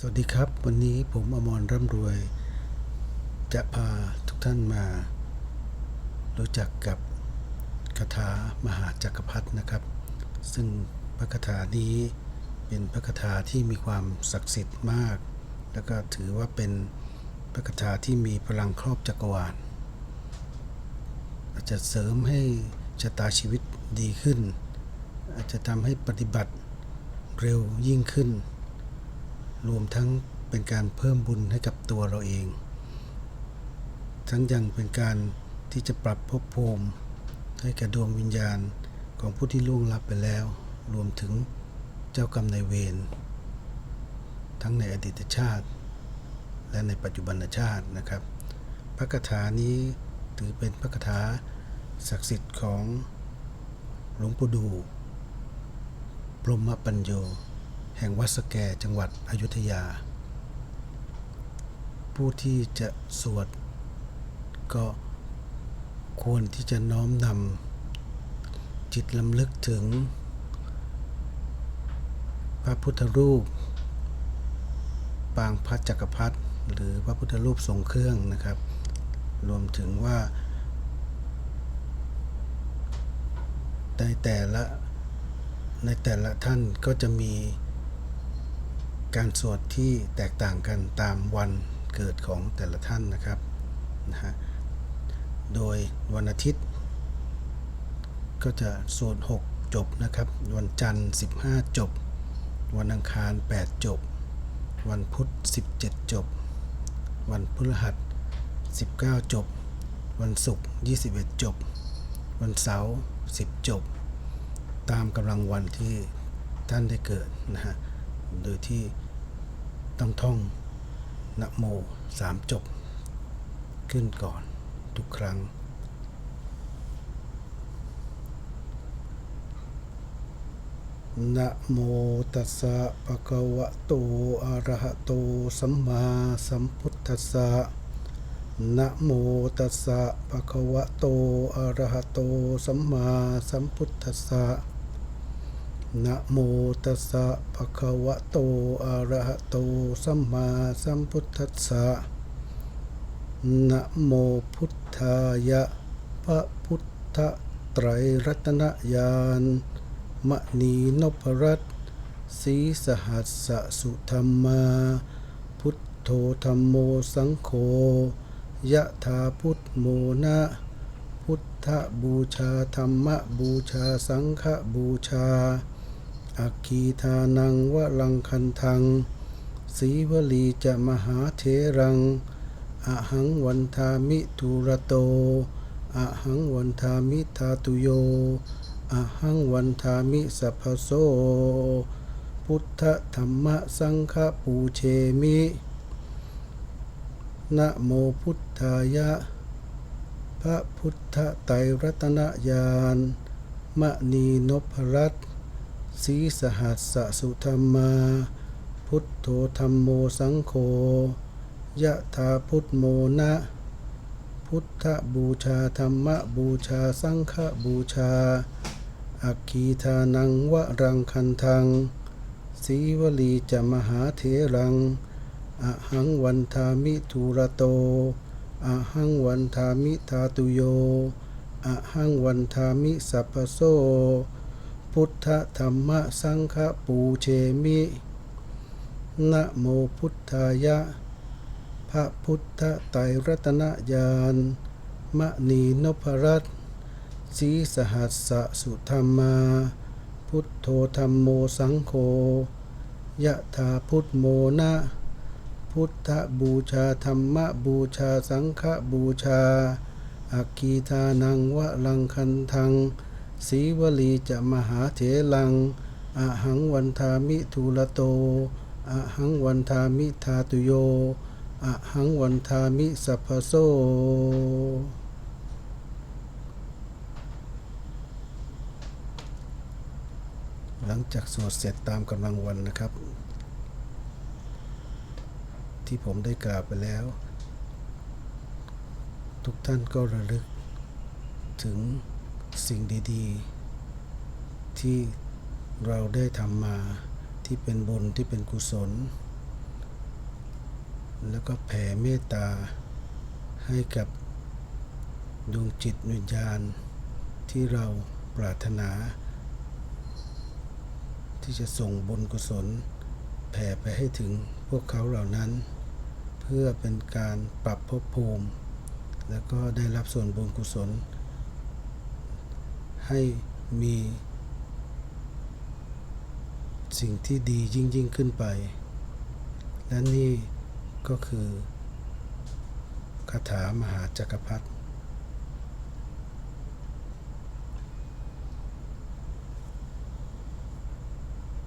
สวัสดีครับ วันนี้ผมอมรร่ำรวย จะพาทุกท่านมา รู้จักกับคาถามหาจักรพรรดินะครับ ซึ่งพระคาถานี้เป็นพระคาถาที่มีความศักดิ์สิทธิ์มาก แล้วก็ถือว่าเป็นพระคาถาที่มีพลังครอบจักรวาลอาจจะเสริมให้ชะตาชีวิตดีขึ้น อาจจะทำให้ปฏิบัติเร็วยิ่งขึ้น รวมทั้งเป็นการเพิ่มบุญให้กับตัวเราเอง ทั้งยังเป็นการที่จะปรับภพภูมิให้กับดวงวิญญาณของผู้ที่ล่วงลับไปแล้ว รวมถึงเจ้ากรรมนายเวรทั้งในอดีตชาติ และในปัจจุบันชาตินะครับ พระคาถานี้ถือเป็นพระคาถาศักดิ์สิทธิ์ของหลวงปู่ดู พรหมปัญโย แห่งวัดสแกจังหวัดอยุธยา ผู้ที่จะสวดก็ควรที่จะน้อมนำจิตลำลึกถึง พระพุทธรูป ปางพระจักรพรรดิหรือพระพุทธรูปทรงเครื่องนะครับ รวมถึงว่าในแต่ละในแต่ละท่านก็จะมี การสวดที่แตกต่างกันตามวันเกิดของแต่ละท่านนะครับนะฮะโดยวันอาทิตย์ ก็จะสวด 6 จบนะครับ วันจันทร์ 15 จบ วันอังคาร 8 จบ วันพุธ 17 จบ วันพฤหัส 19 จบ วันศุกร์ 21 จบ วันเสาร์ 10 จบ ตามกำลังวันที่ท่านได้เกิดนะฮะ โดยที่ต้องท่องนะโมสามจบ ขึ้นก่อนทุกครั้ง นะโมตัสสะภะคะวะโต อะระหะโต สัมมาสัมพุทธัสสะ นะโมตัสสะภะคะวะโต อะระหะโต สัมมาสัมพุทธัสสะ นะโมตัสสะภะคะวะโต อะระหะโต สัมมาสัมพุทธัสสะนะโมพุทธายะพระพุทธไตรรัตนญาณมณีนพรัตน์ศรีสหัสสะสุธรรมา พุทโธธรรมโมสังโฆยะถาพุทโมนะพุทธบูชาธรรมบูชาสังฆบูชา อัคคีทานังวะลังคันทังสีวลีจะมหาเทรังอหังวันทามิทุระโตอหังวันทามิทาตุโยอหังวันทามิสัพพโส พุทธธรรมสังฆปูเชมินะโมพุทธายะ พระพุทธไตรรัตนญาณมณีนพรัตน์ ศรีสหัสสะสุธรรมา พุทโธธรรมโมสังโฆยะถาพุทโมนะ พุทธบูชาธรรมบูชาสังฆบูชา อัคคีทานังวะรังคันทังสีวลีจะมหาเถรังอหังวันทามิทุระโตอหังวันทามิทาตุโยอหังวันทามิสัพพโส พุทธธรรมสังฆปูเชมินะโมพุทธายะ พระพุทธไตรรัตนญาณมณีนพรัตน์ศรีสหัสสะสุธรรมา พุทโธธรรมโมสังโฆยะถาพุทโมนะพุทธบูชาธรรมบูชาสังฆบูชา อัคคีทานังวะลังคันทัง สีวลีจะมหาเถลังอะหังวันทามิทุระโตอะหังวันทามิทาตุโยอะหังวันทามิสัพพโสหลังจากสวดเสร็จตามกำลังวันนะครับ ที่ผมได้กล่าวไปแล้ว ทุกท่านก็ระลึกถึง สิ่งดีๆ ที่เราได้ทำมาที่เป็นบุญที่เป็นกุศล แล้วก็แผ่เมตตาให้กับดวงจิตวิญญาณ ที่เราปรารถนา ที่จะส่งบุญกุศล แผ่ไปให้ถึงพวกเขาเหล่านั้น เพื่อเป็นการปรับภพภูมิ แล้วก็ได้รับส่วนบุญกุศล ให้มีสิ่งที่ดียิ่งยิ่งขึ้นไป และนี่ก็คือคาถามหาจักรพรรดิ